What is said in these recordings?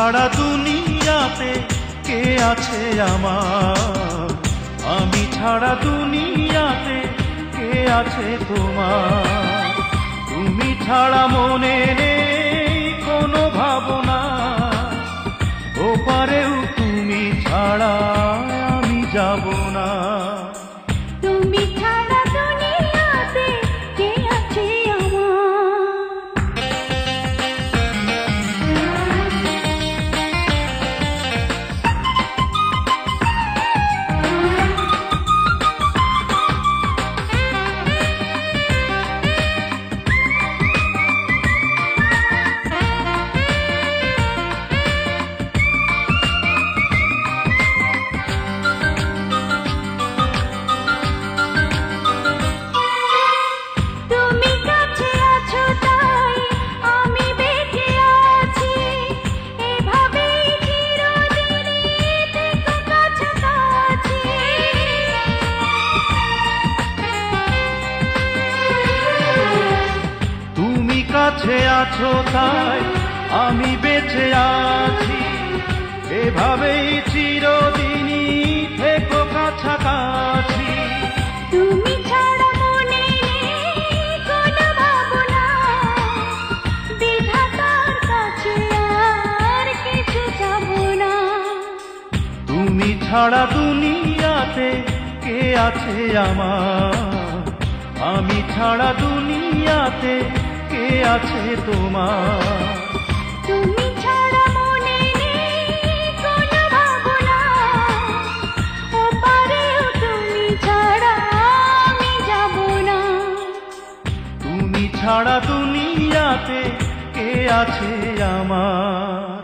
ছাড়া দুনিয়াতে কে আছে আমার? আমি ছাড়া দুনিয়াতে কে আছে তোমার? তুমি ছাড়া মনে নেই কাছে আছো তাই আমি বেঁচে আছি। এভাবেই চিরদিনই থেকো কাছাকাছি। তুমি ছাড়া মনে কোনো ভাবনা বিধাতার কাছে আর কিছু যাব না। তুমি ছাড়া দুনিয়াতে কে আছে আমার? আমি ছাড়া দুনিয়াতে কে আছে তোমার? তুমি ছাড়া মনে নেই কোনো ভাবনা। ওপারেও তুমি ছাড়া আমি যাব না। তুমি ছাড়া দুনিয়াতে কে আছে আমার?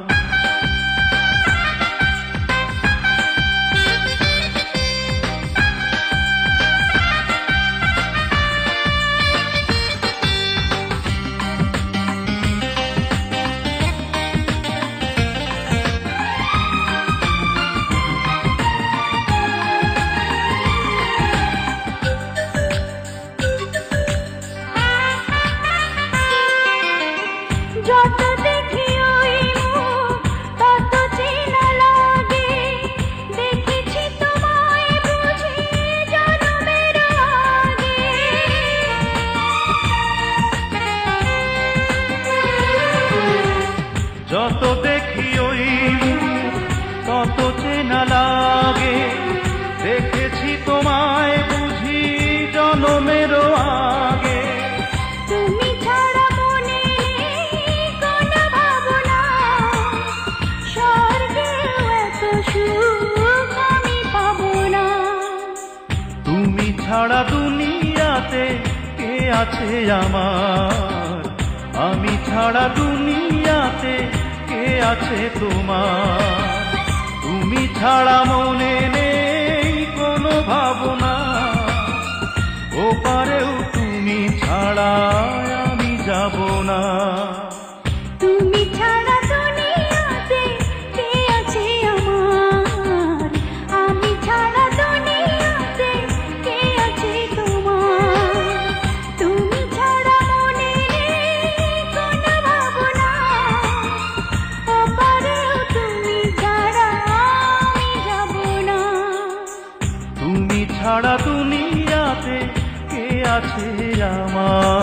যত দেখি ওই তত চেনা লাগে। দেখেছি তোমায় বুঝি জনমেরও আগে। তুমি ছাড়া মনে কোনো ভাবনা। স্বর্গেও এত সুখ আমি পাবো না। তুমি ছাড়া দুনিয়াতে কে আছে আমার? আমি ছাড়া দুনিয়াতে আছে তোমার। তুমি ছাড়া মনে আছে আমার।